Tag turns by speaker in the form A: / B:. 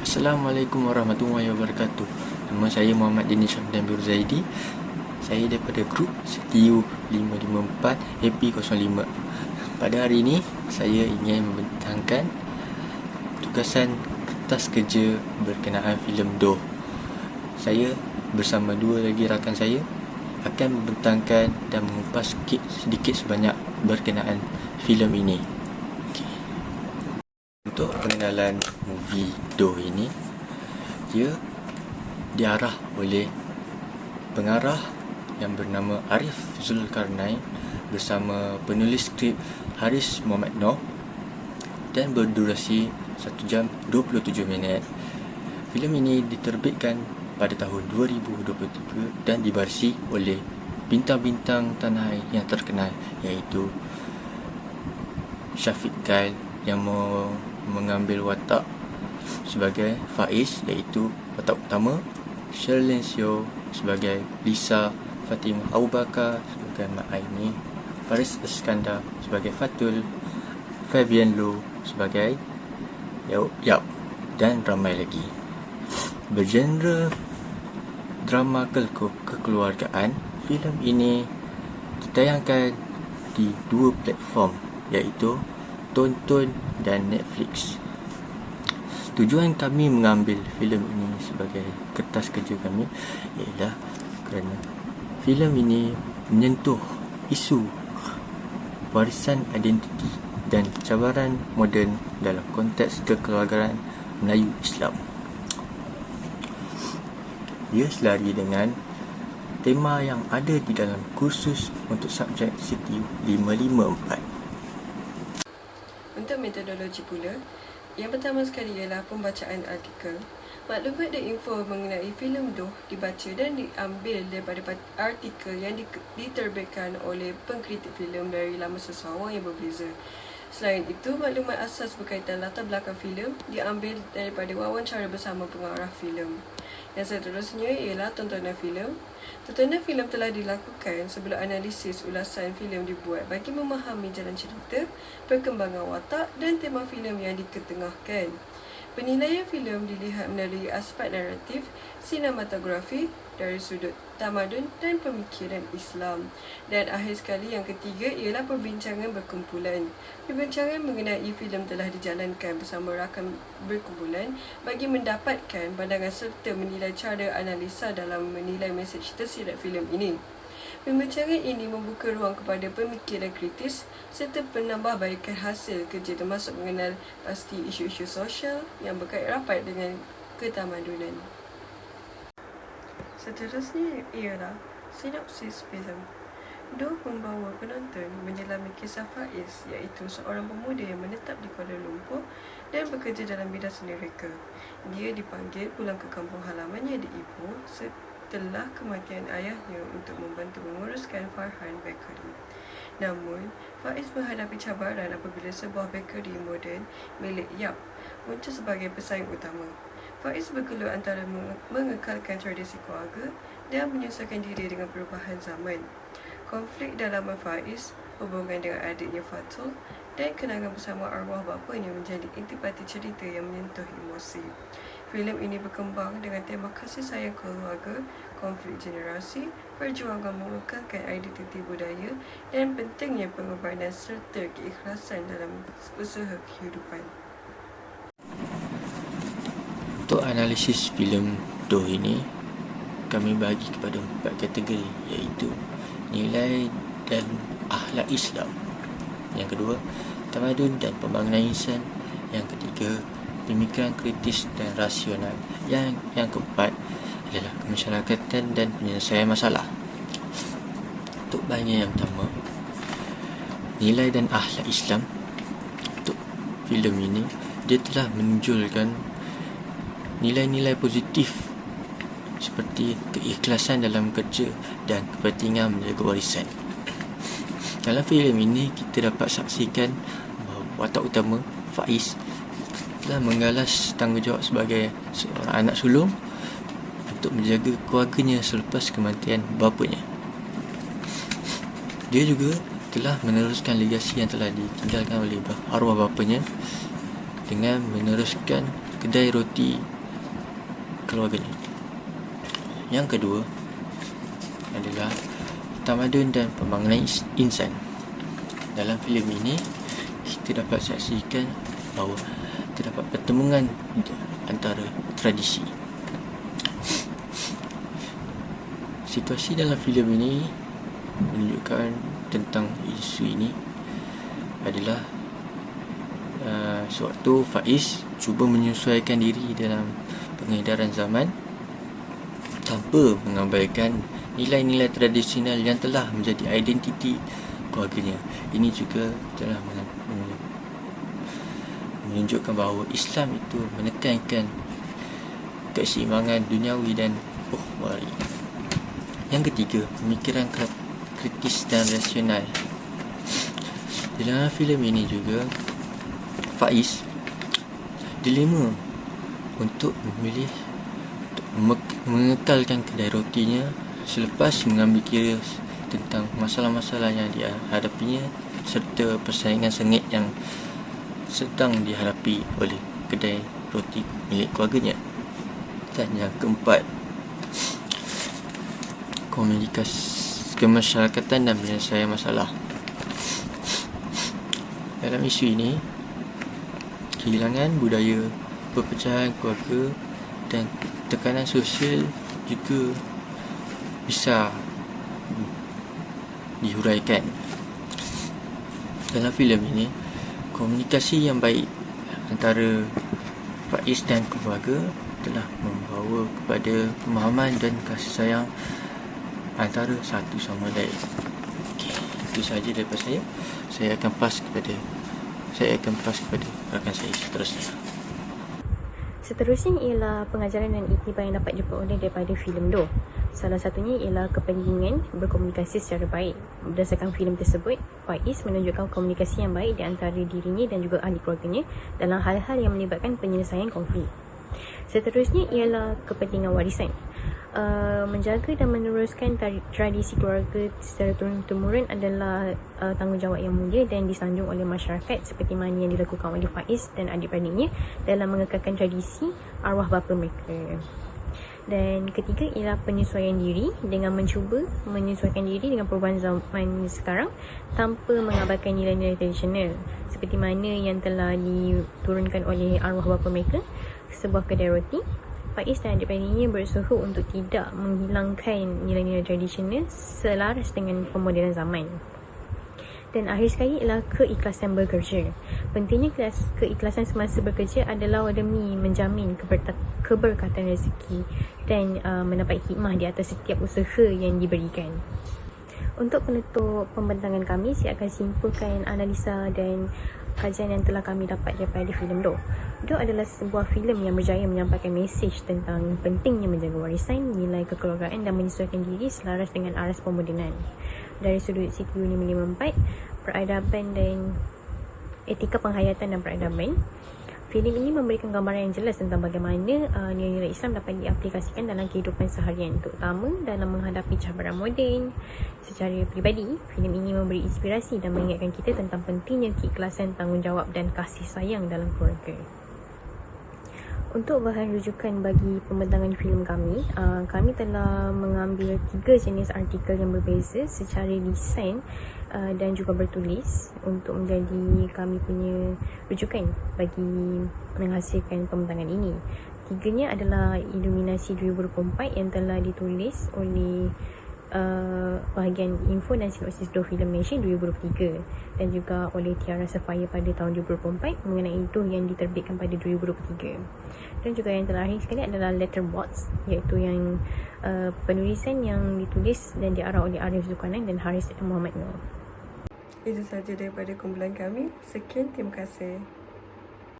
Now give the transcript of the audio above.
A: Assalamualaikum warahmatullahi wabarakatuh. Nama saya Muhammad Dini Syamdan Bir Zaidi Saya daripada grup Setiu 554 AP05 Pada hari ini Saya ingin membentangkan Tugasan kertas kerja berkenaan filem Doh Saya bersama dua lagi rakan saya Akan membentangkan dan mengupas sedikit sebanyak berkenaan filem ini untuk pengenalan movie Doh ini dia diarah oleh pengarah yang bernama Arif Zulkarnain bersama penulis skrip Haris Muhammad Noh dan berdurasi 1 jam 27 minit. Filem ini diterbitkan pada tahun 2023 dan dibarisi oleh bintang-bintang tanah air yang terkenal iaitu Syafiq Kyle yang mengambil watak sebagai Faiz iaitu watak utama Sherlyn Sio sebagai Lisa Fatimah Abu Bakar sebagai Mak Aini Faris Iskandar sebagai Fatul Fabian Lu sebagai Yap, Yap dan ramai lagi. Bergenre drama ke kekeluargaan filem ini ditayangkan di dua platform iaitu Tonton dan Netflix. Tujuan kami mengambil filem ini sebagai kertas kerja kami ialah kerana filem ini menyentuh isu warisan identiti dan cabaran moden dalam konteks kekeluargaan Melayu Islam. Ia selari dengan tema yang ada di dalam kursus untuk subjek CTU 554
B: untuk metodologi pula, yang pertama sekali ialah pembacaan artikel. Maklumat dan info mengenai filem Doh dibaca dan diambil daripada artikel yang diterbitkan oleh pengkritik filem dari lama sesuawang yang berbeza. Selain itu, maklumat asas berkaitan latar belakang filem diambil daripada wawancara bersama pengarah filem. Yang seterusnya ialah tontonan filem. Tontonan filem telah dilakukan sebelum analisis ulasan filem dibuat bagi memahami jalan cerita, perkembangan watak dan tema filem yang diketengahkan. Penilaian filem dilihat melalui aspek naratif, sinematografi dari sudut tamadun dan pemikiran Islam. Dan akhir sekali yang ketiga ialah perbincangan berkumpulan. Perbincangan mengenai filem telah dijalankan bersama rakan berkumpulan bagi mendapatkan pandangan serta menilai cara analisa dalam menilai mesej tersirat filem ini. Pembincangan ini membuka ruang kepada pemikiran kritis serta penambahbaikan hasil kerja termasuk mengenal pasti isu-isu sosial yang berkait rapat dengan ketamadunan. Seterusnya ialah sinopsis filem. Doh membawa penonton menyelami kisah Faiz iaitu seorang pemuda yang menetap di Kuala Lumpur dan bekerja dalam bidang seni reka. Dia dipanggil pulang ke kampung halamannya di Ipoh setelah kematian ayahnya untuk membantu menguruskan Farhan Bakery. Namun, Faiz menghadapi cabaran apabila sebuah bakery moden milik Yap muncul sebagai pesaing utama. Faiz bergelut antara mengekalkan tradisi keluarga dan menyesuaikan diri dengan perubahan zaman. Konflik dalam Faiz, hubungan dengan adiknya Fatul dan kenangan bersama arwah bapanya menjadi intipati cerita yang menyentuh emosi. Filem ini berkembang dengan tema kasih sayang keluarga, konflik generasi, perjuangan mengekalkan identiti budaya dan pentingnya pengorbanan serta keikhlasan dalam usaha kehidupan.
A: Untuk analisis filem Doh ini, kami bagi kepada empat kategori iaitu nilai dan akhlak Islam. Yang kedua, tamadun dan pembangunan insan. Yang ketiga, pemikiran kritis dan rasional. Yang yang keempat adalah kemasyarakatan dan penyelesaian masalah. Untuk bahagian yang pertama, nilai dan akhlak Islam untuk filem ini dia telah menunjukkan nilai-nilai positif seperti keikhlasan dalam kerja dan kepentingan menjaga warisan. Dalam filem ini kita dapat saksikan bahawa watak utama Faiz telah mengalas tanggungjawab sebagai seorang anak sulung untuk menjaga keluarganya selepas kematian bapanya. Dia juga telah meneruskan legasi yang telah ditinggalkan oleh arwah bapanya dengan meneruskan kedai roti keluarganya. Yang kedua adalah tamadun dan pembangunan insan. Dalam filem ini kita dapat saksikan bahawa terdapat pertemuan antara tradisi. Situasi dalam filem ini menunjukkan tentang isu ini adalah uh, sewaktu Faiz cuba menyesuaikan diri dalam pengedaran zaman tanpa mengabaikan nilai-nilai tradisional yang telah menjadi identiti keluarganya. Ini juga telah menunjukkan bahawa Islam itu menekankan keseimbangan duniawi dan uhwawi. Yang ketiga, pemikiran kritis dan rasional. Dalam filem ini juga Faiz dilema untuk memilih untuk mengekalkan kedai rotinya selepas mengambil kira tentang masalah-masalah yang dia hadapinya serta persaingan sengit yang sedang dihadapi oleh kedai roti milik keluarganya. Dan yang keempat, komunikasi kemasyarakatan dan penyelesaian masalah. Dalam isu ini, kehilangan budaya perpecahan keluarga dan tekanan sosial juga bisa dihuraikan. Dalam filem ini, komunikasi yang baik antara Faiz dan keluarga telah membawa kepada pemahaman dan kasih sayang antara satu sama lain. Okay, itu sahaja daripada saya saya akan pas kepada saya akan pas kepada rakan saya seterusnya.
C: Seterusnya ialah pengajaran dan iktibar yang dapat diperoleh daripada filem Do. Salah satunya ialah kepentingan berkomunikasi secara baik. Berdasarkan filem tersebut, Faiz menunjukkan komunikasi yang baik di antara dirinya dan juga ahli keluarganya dalam hal-hal yang melibatkan penyelesaian konflik. Seterusnya ialah kepentingan warisan uh, menjaga dan meneruskan tradisi keluarga secara turun-temurun adalah uh, tanggungjawab yang mulia dan disanjung oleh masyarakat seperti mana yang dilakukan oleh Faiz dan adik-beradiknya dalam mengekalkan tradisi arwah bapa mereka. Dan ketiga ialah penyesuaian diri dengan mencuba menyesuaikan diri dengan perubahan zaman sekarang tanpa mengabaikan nilai-nilai tradisional seperti mana yang telah diturunkan oleh arwah bapa mereka sebuah kedai roti Faiz dan adik-beradiknya berusaha untuk tidak menghilangkan nilai-nilai tradisional selaras dengan pemodelan zaman. Dan akhir sekali ialah keikhlasan bekerja. Pentingnya kelas, keikhlasan semasa bekerja adalah demi menjamin keberkatan rezeki dan uh, mendapat hikmah di atas setiap usaha yang diberikan. Untuk penutup pembentangan kami, saya akan simpulkan analisa dan kajian yang telah kami dapat daripada filem Do. Do adalah sebuah filem yang berjaya menyampaikan mesej tentang pentingnya menjaga warisan, nilai kekeluargaan dan menyesuaikan diri selaras dengan aras pemodenan. Dari sudut CPU 554, peradaban dan etika penghayatan dan peradaban, filem ini memberikan gambaran yang jelas tentang bagaimana uh, nilai-nilai Islam dapat diaplikasikan dalam kehidupan seharian, terutama dalam menghadapi cabaran moden. Secara pribadi, filem ini memberi inspirasi dan mengingatkan kita tentang pentingnya keikhlasan, tanggungjawab dan kasih sayang dalam keluarga. Untuk bahan rujukan bagi pembentangan filem kami, uh, kami telah mengambil tiga jenis artikel yang berbeza secara desain uh, dan juga bertulis untuk menjadi kami punya rujukan bagi menghasilkan pembentangan ini. Tiganya adalah Iluminasi 2024 yang telah ditulis oleh uh, bahagian info dan sinopsis Do Film Nation 2023 dan juga oleh Tiara Safaya pada tahun 2024 mengenai itu yang diterbitkan pada 2023 dan juga yang terakhir sekali adalah letterbox iaitu yang uh, penulisan yang ditulis dan diarah oleh Arif Zulkarnain dan Haris Muhammad Nur.
B: Itu sahaja daripada kumpulan kami. Sekian, terima kasih.